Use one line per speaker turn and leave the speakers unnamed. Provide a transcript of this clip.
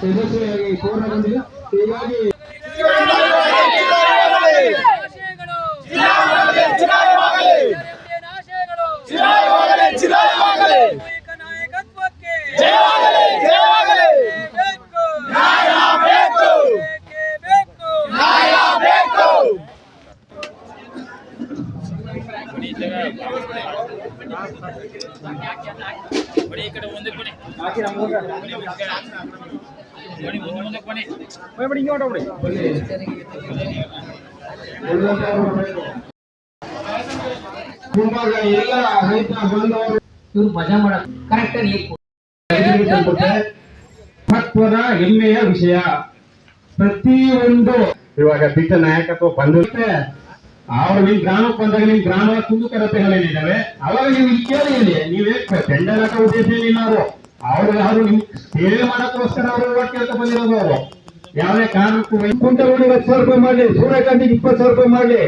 ಯಶಸ್ವಿಯಾಗಿ ಪೂರ್ಣಗೊಂಡಿದೆ. ಹೀಗಾಗಿ
ಆಶಯಗಳು ಜನತೆಯ ಆಶಯಗಳು ಸಾಮೂಹಿಕ
ಮಜಾ ಮಾಡಕ್ ಕರೆಕ್ಟ್
ಹೆಮ್ಮೆಯ ವಿಷಯ. ಪ್ರತಿಯೊಂದು ಇವಾಗ ಬಿಟ್ಟ ನಾಯಕತ್ವ ಬಂದಿರುತ್ತೆ ಅವ್ರು ನಿಮ್ ಗ್ರಾಮಕ್ಕೆ ಬಂದಾಗ ನಿಮ್ ಗ್ರಾಮ ಕುಂದುಕೊರತೆಗಳೇನಿದಾವೆ? ಅವಾಗ ನೀವು ಇಲ್ಲಿ ಕೇಳಿ ನೀವೇ ಟೆಂಡರ್ ಹಾಕೋ ಉದ್ದೇಶ ಏನಿಲ್ಲ ಅವ್ರು ಯಾರು ಸೇವೆ ಮಾಡೋಕ್ಕೋಸ್ಕರ ಅವರು ಓಟ್ ಕೇಳ್ತಾ ಬಂದಿರೋದು ಅವರು. ಯಾವುದೇ ಕಾರಣಕ್ಕೂ ಕುಂಟಗುಡಿಗೆ ಹತ್ತು ಸಾವಿರ ರೂಪಾಯಿ ಮಾಡಲಿ ಸೂರ್ಯಕಾಂತಿಗೆ ಇಪ್ಪತ್ತು ಸಾವಿರ ರೂಪಾಯಿ ಮಾಡ್ಲಿ.